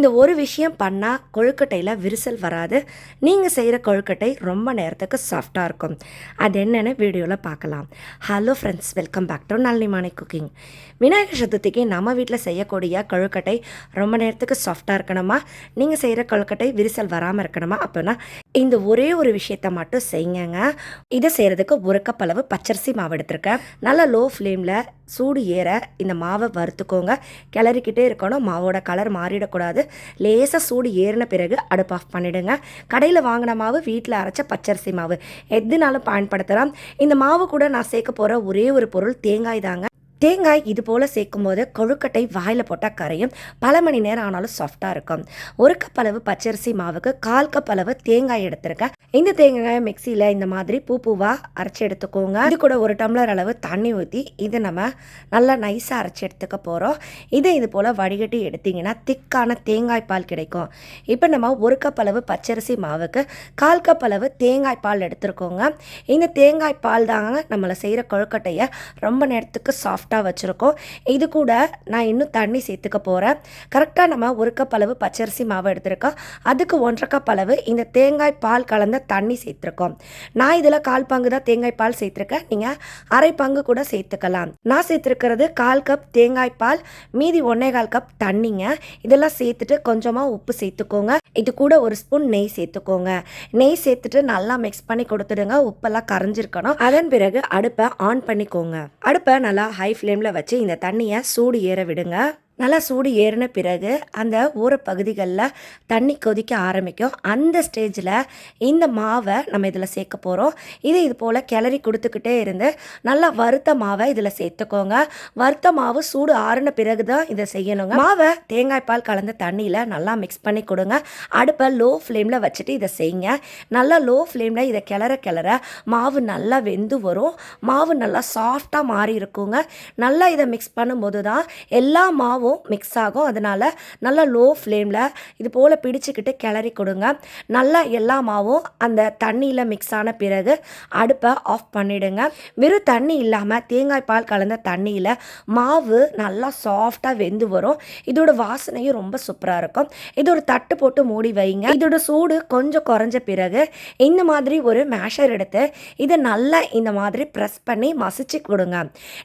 இந்த ஒரு விஷயம் பண்ணால் கொழுக்கட்டையில் விரிசல் வராது. நீங்கள் செய்கிற கொழுக்கட்டை ரொம்ப நேரத்துக்கு சாஃப்டாக இருக்கும். அது என்னென்னு வீடியோவில் பார்க்கலாம் hello friends welcome back to நல்லிமானை cooking Vinayagar சதுர்த்திக்கு நம்ம வீட்டில் செய்யக்கூடிய கொழுக்கட்டை ரொம்ப நேரத்துக்கு சாஃப்டாக இருக்கணுமா? நீங்கள் செய்கிற கொழுக்கட்டை விரிசல் வராமல் இருக்கணுமா? அப்போனா இந்த ஒரே ஒரு விஷயத்த மட்டும் செய்யுங்க. இதை செய்கிறதுக்கு ஒரு கப் அளவு பச்சரிசி மாவு எடுத்திருக்கேன். நல்லா லோ ஃப்ளேமில் சூடு ஏற இந்த மாவை வறுத்துக்கோங்க. கிளறிக்கிட்டே இருக்கணும். மாவோட கலர் மாறிடக்கூடாது. லேசாக சூடு ஏறின பிறகு அடுப்பு ஆஃப் பண்ணிவிடுங்க கடையில் வாங்கின மாவு வீட்டில் அரைச்ச பச்சரிசி மாவு. எதுனாலும் பயன்படுத்தலாம். இந்த மாவு கூட நான் சேர்க்க போகிற ஒரே ஒரு பொருள் தேங்காய் தாங்க. தேங்காய் இது போல் சேர்க்கும்போது கொழுக்கட்டை வாயில் போட்டால் கரையும். பல மணி நேரம் ஆனாலும் சாஃப்டாக இருக்கும். ஒரு கப் அளவு பச்சரிசி மாவுக்கு கால் கப் அளவு தேங்காய் எடுத்திருக்கேன். இந்த தேங்காய் மிக்சியில் இந்த மாதிரி பூ பூவாக அரைச்சி எடுத்துக்கோங்க. இது கூட ஒரு டம்ளர் அளவு தண்ணி ஊற்றி இது நம்ம நல்லா நைஸாக அரைச்சி எடுத்துக்க போகிறோம் இதை இது போல் வடிகட்டி எடுத்திங்கன்னா திக்கான தேங்காய் பால் கிடைக்கும். இப்போ நம்ம ஒரு கப் அளவு பச்சரிசி மாவுக்கு கால் கப் அளவு தேங்காய் பால் எடுத்துருக்கோங்க. இந்த தேங்காய் பால் தாங்க நம்மளை செய்கிற கொழுக்கட்டையை ரொம்ப நேரத்துக்கு சாஃப்டாக வச்சுருக்கோம். இது கூட நான் இன்னும் தண்ணி சேர்த்துக்க போகிறேன் கரெக்டாக நம்ம ஒரு கப் அளவு பச்சரிசி மாவு எடுத்திருக்கோம். அதுக்கு ஒன்றரை கப் அளவு இந்த தேங்காய் பால் கலந்த தண்ணி சேர்த்துருக்கோம். நான் இதில் கால் பங்கு தான் தேங்காய் பால் சேர்த்துருக்கேன். நீங்கள் அரை பங்கு கூட சேர்த்துக்கலாம். நான் சேர்த்துருக்கிறது கால் கப் தேங்காய் பால் மீதி ஒன்றே கால் கப் தண்ணிங்க. இதெல்லாம் சேர்த்துட்டு கொஞ்சமாக உப்பு சேர்த்துக்கோங்க. இது கூட ஒரு ஸ்பூன் நெய் சேர்த்துக்கோங்க. நெய் சேர்த்துட்டு நல்லா மிக்ஸ் பண்ணி கொடுத்துடுங்க. உப்பெல்லாம் கரைஞ்சிருக்கணும். அதன் பிறகு அடுப்பை ஆன் பண்ணிக்கோங்க. அடுப்பை நல்லா ஹை ஃப்ளேமில் வச்சு இந்த தண்ணியை சூடு ஏற விடுங்க. நல்லா சூடு ஏறின பிறகு அந்த ஊரப்பகுதிகளில் தண்ணி கொதிக்க ஆரம்பிக்கும். அந்த ஸ்டேஜில் இந்த மாவை நம்ம இதில் சேர்க்க போகிறோம் இதை இது போல் கிளறி கொடுத்துக்கிட்டே இருந்து நல்லா வறுத்த மாவை இதில் சேர்த்துக்கோங்க. வறுத்த மாவு சூடு ஆறின பிறகு தான் இதை செய்யணுங்க. மாவை தேங்காய் பால் கலந்த தண்ணியில் நல்லா மிக்ஸ் பண்ணி கொடுங்க. அடுப்பை லோ ஃப்ளேமில் வச்சுட்டு இதை செய்யுங்க. நல்லா லோ ஃப்ளேமில் இதை கிளற கிளற மாவு நல்லா வெந்து வரும். மாவு நல்லா சாஃப்டாக மாறி இருக்குங்க. நல்லா இதை மிக்ஸ் பண்ணும்போது தான் எல்லா மாவும் மிக்ஸ் ஆகும். அதனால் நல்லா லோ ஃப்ளேமில் இது போல் பிடிச்சிக்கிட்டு கிளறி கொடுங்க. நல்லா எல்லா மாவும் அந்த தண்ணியில் மிக்ஸ் ஆன பிறகு அடுப்பை ஆஃப் பண்ணிவிடுங்க வெறும் தண்ணி இல்லாமல் தேங்காய் பால் கலந்த தண்ணியில் மாவு நல்லா சாஃப்டாக வெந்து வரும். இதோட வாசனையும் ரொம்ப சூப்பராக இருக்கும். இது ஒரு தட்டு போட்டு மூடி வைங்க. இதோட சூடு கொஞ்சம் குறைஞ்ச பிறகு இந்த மாதிரி ஒரு மேஷர் எடுத்து இதை நல்லா இந்த மாதிரி ப்ரெஸ் பண்ணி மசிச்சு கொடுங்க.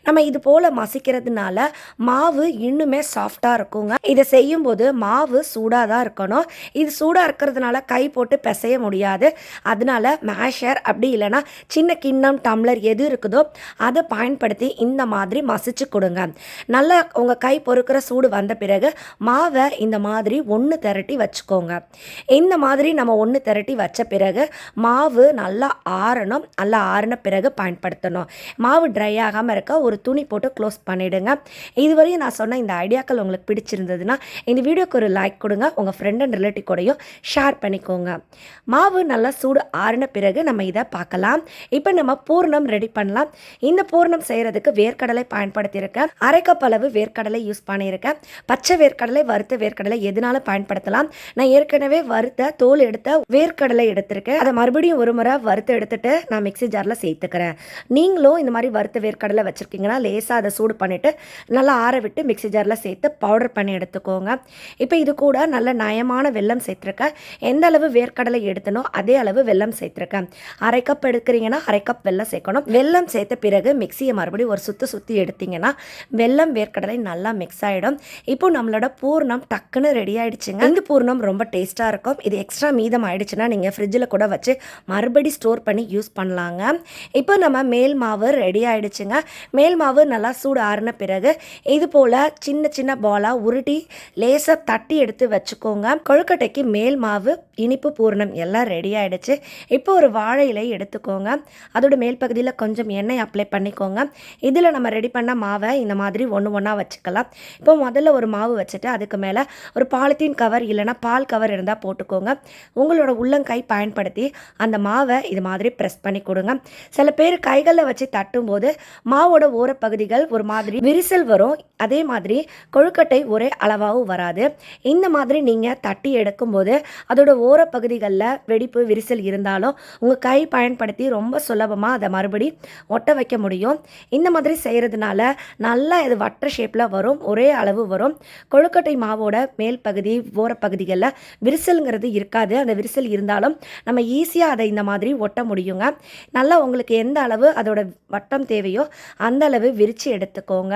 நம்ம இது போல் மசிக்கிறதுனால மாவு இன்னுமே சாஃப்டாக இருக்குங்க. இதை செய்யும்போது மாவு சூடாக தான் இருக்கணும். இது சூடாக இருக்கிறதுனால கை போட்டு பிசைய முடியாது. அதனால மேஷர் அப்படி இல்லைன்னா சின்ன கிண்ணம் டம்ளர் எது இருக்குதோ அதை பயன்படுத்தி இந்த மாதிரி மசிச்சு கொடுங்க. நல்லா உங்கள் கை பொறுக்கிற சூடு வந்த பிறகு மாவை இந்த மாதிரி ஒன்று திரட்டி வச்சுக்கோங்க. இந்த மாதிரி நம்ம ஒன்று திரட்டி வச்ச பிறகு மாவு நல்லா ஆறணும். நல்லா ஆறின பிறகு பயன்படுத்தணும். மாவு ட்ரை ஆகாமல் இருக்க ஒரு துணி போட்டு க்ளோஸ் பண்ணிவிடுங்க இதுவரையும் நான் சொன்ன இந்த ஐடியா ஐடியாக்கள் உங்களுக்கு பிடிச்சிருந்ததுன்னா இந்த வீடியோக்கு ஒரு லைக் கொடுங்க உங்கள் ஃப்ரெண்ட் அண்ட் ரிலேட்டிவ் கூடயும் ஷேர் பண்ணிக்கோங்க. மாவு நல்லா சூடு ஆறின பிறகு நம்ம இதை பார்க்கலாம். இப்போ நம்ம பூர்ணம் ரெடி பண்ணலாம். இந்த பூர்ணம் செய்கிறதுக்கு வேர்க்கடலை பயன்படுத்தியிருக்கேன். அரைக்கப் அளவு வேர்க்கடலை யூஸ் பண்ணியிருக்கேன். பச்சை வேர்க்கடலை வறுத்த வேர்க்கடலை எதனால பயன்படுத்தலாம். நான் ஏற்கனவே வறுத்த தோல் எடுத்த வேர்க்கடலை எடுத்திருக்கேன். அதை மறுபடியும் ஒரு முறை வறுத்து எடுத்துட்டு நான் மிக்ஸி ஜாரில் சேர்த்துக்கிறேன். நீங்களும் இந்த மாதிரி வறுத்த வேர்க்கடலை வச்சுருக்கீங்கன்னா லேசாக அதை சூடு பண்ணிவிட்டு நல்லா ஆற விட்டு மிக்ஸி ஜாரில் சேர்த்து பவுடர் பண்ணி எடுத்துக்கோங்க. இப்போ இது கூட நல்ல நயமான வெல்லம் சேர்த்துருக்கேன் எந்த அளவு வேர்க்கடலை எடுத்தனோ அதே அளவு வெல்லம் சேர்த்துருக்கேன் அரை கப் எடுக்கிறீங்கன்னா அரை கப் வெல்லம் சேர்க்கணும். வெல்லம் சேர்த்த பிறகு மிக்சியை மறுபடியும் ஒரு சுற்று சுற்றி எடுத்தீங்கன்னா வெல்லம் வேர்க்கடலை நல்லா மிக்ஸ் ஆகிடும் இப்போ நம்மளோட பூர்ணம் டக்குன்னு ரெடி ஆகிடுச்சுங்க இந்த பூர்ணம் ரொம்ப டேஸ்ட்டாக இருக்கும். இது எக்ஸ்ட்ரா மீதம் ஆயிடுச்சுன்னா நீங்கள் ஃப்ரிட்ஜில் கூட வச்சு மறுபடி ஸ்டோர் பண்ணி யூஸ் பண்ணலாங்க. இப்போ நம்ம மேல் மாவு ரெடி ஆகிடுச்சுங்க மேல் மாவு நல்லா சூடு ஆறின பிறகு இது போல் சின்ன சின்ன பாலாக உருட்டி லேசாக தட்டி எடுத்து வச்சுக்கோங்க. கொழுக்கட்டைக்கு மேல் மாவு இனிப்பு பூரணம் எல்லாம் ரெடி ஆகிடுச்சு இப்போ ஒரு வாழை இலை எடுத்துக்கோங்க. அதோட மேல் பகுதியில் கொஞ்சம் எண்ணெய் அப்ளை பண்ணிக்கோங்க. இதில் நம்ம ரெடி பண்ண மாவை இந்த மாதிரி ஒன்று ஒன்றா வச்சுக்கலாம். இப்போ முதல்ல ஒரு மாவு வச்சுட்டு அதுக்கு மேலே ஒரு பாலித்தீன் கவர் இல்லைன்னா பால் கவர் இருந்தால் போட்டுக்கோங்க. உங்களோட உள்ளங்கை பயன்படுத்தி அந்த மாவை இது மாதிரி ப்ரெஸ் பண்ணி கொடுங்க. சில பேர் கைகளில் வச்சு தட்டும்போது மாவோட ஓரப்பகுதிகள் ஒரு மாதிரி விரிசல் வரும். அதே மாதிரி கொழுக்கட்டை ஒரே அளவாகவும் வராது. இந்த மாதிரி நீங்கள் தட்டி எடுக்கும்போது அதோட ஓரப்பகுதிகளில் வெடிப்பு விரிசல் இருந்தாலும் உங்கள் கை பயன்படுத்தி ரொம்ப சுலபமாக அதை மறுபடி ஒட்ட வைக்க முடியும். இந்த மாதிரி செய்கிறதுனால நல்லா இது வட்ட ஷேப்பில் வரும் ஒரே அளவு வரும். கொழுக்கட்டை மாவோட மேல் பகுதி ஓரப்பகுதிகளில் விரிசலுங்கிறது இருக்காது. அந்த விரிசல் இருந்தாலும் நம்ம ஈஸியாக அதை இந்த மாதிரி ஒட்ட முடியுங்க. நல்லா உங்களுக்கு எந்த அளவு அதோட வட்டம் தேவையோ அந்த அளவு விரித்து எடுத்துக்கோங்க.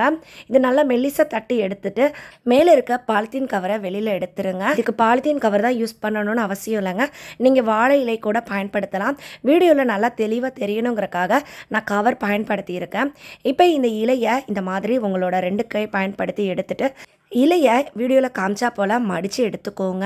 இது நல்லா மெல்லிசை தட்டி எடுத்து எடுத்துட்டு மேலே இருக்க பாலித்தீன் கவரை வெளியில் எடுத்துருங்க. இதுக்கு பாலித்தீன் கவர் தான் யூஸ் பண்ணணும்னு அவசியம் இல்லைங்க. நீங்கள் வாழை இலை கூட பயன்படுத்தலாம். வீடியோவில் நல்லா தெளிவாக தெரியணுங்கிறக்காக நான் கவர் பயன்படுத்தியிருக்கேன். இப்போ இந்த இலையை இந்த மாதிரி உங்களோட ரெண்டு கை பயன்படுத்தி எடுத்துட்டு இலையை வீடியோவில் காமிச்சா போல் மடித்து எடுத்துக்கோங்க.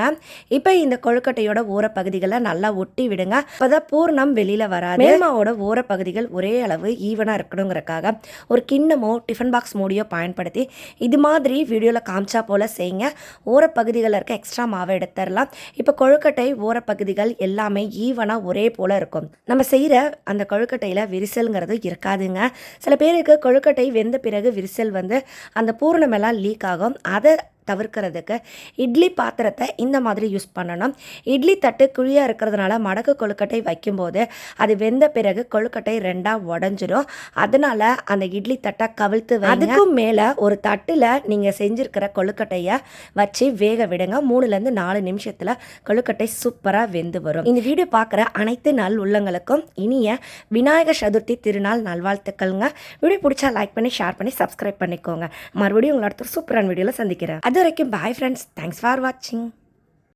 இப்போ இந்த கொழுக்கட்டையோட ஓரப்பகுதிகளை நல்லா ஒட்டி விடுங்க. அப்போதான் பூர்ணம் வெளியில் வராது. மேல்மாவோட ஓரப்பகுதிகள் ஒரே அளவு ஈவனாக இருக்கணுங்கிறக்காக ஒரு கிண்ணமோ டிஃபன் பாக்ஸ் மூடியோ பயன்படுத்தி இது மாதிரி வீடியோவில் காமிச்சா போல் செய்யுங்க. ஓரப்பகுதிகளில் இருக்க எக்ஸ்ட்ரா மாவை எடுத்துடலாம். இப்போ கொழுக்கட்டை ஓரப்பகுதிகள் எல்லாமே ஈவனாக ஒரே போல் இருக்கும். நம்ம செய்கிற அந்த கொழுக்கட்டையில் விரிசல்ங்கிறது இருக்காதுங்க. சில பேருக்கு கொழுக்கட்டை வெந்த பிறகு விரிசல் வந்து அந்த பூரணமெல்லாம் லீக் ஆகும். அதை தவிர்க்கிறதுக்கு இட்லி பாத்திரத்தை இந்த மாதிரி யூஸ் பண்ணணும். இட்லி தட்டு குழியாக இருக்கிறதுனால மடக்கு கொழுக்கட்டை வைக்கும்போது அது வெந்த பிறகு கொழுக்கட்டை ரெண்டாக உடஞ்சிரும். அதனால அந்த இட்லி தட்டை கவிழ்த்து அதுக்கும் மேலே ஒரு தட்டில் நீங்கள் செஞ்சுருக்கிற கொழுக்கட்டையை வச்சு வேக விடுங்க. மூணுலேருந்து நாலு நிமிஷத்தில் கொழுக்கட்டை சூப்பராக வெந்து வரும். இந்த வீடியோ பார்க்குற அனைத்து நல் உள்ளங்களுக்கும் இனிய விநாயகர் சதுர்த்தி திருநாள் நல்வாழ்த்துக்கள்ங்க. வீடியோ பிடிச்சா லைக் பண்ணி ஷேர் பண்ணி சப்ஸ்கிரைப் பண்ணிக்கோங்க. மறுபடியும் உங்களோட அடுத்த சூப்பரான வீடியோவில் சந்திக்கிறேன். அது வரைக்கும் பாய் ஃப்ரெண்ட்ஸ் தேங்க்ஸ் ஃபார் வாட்சிங்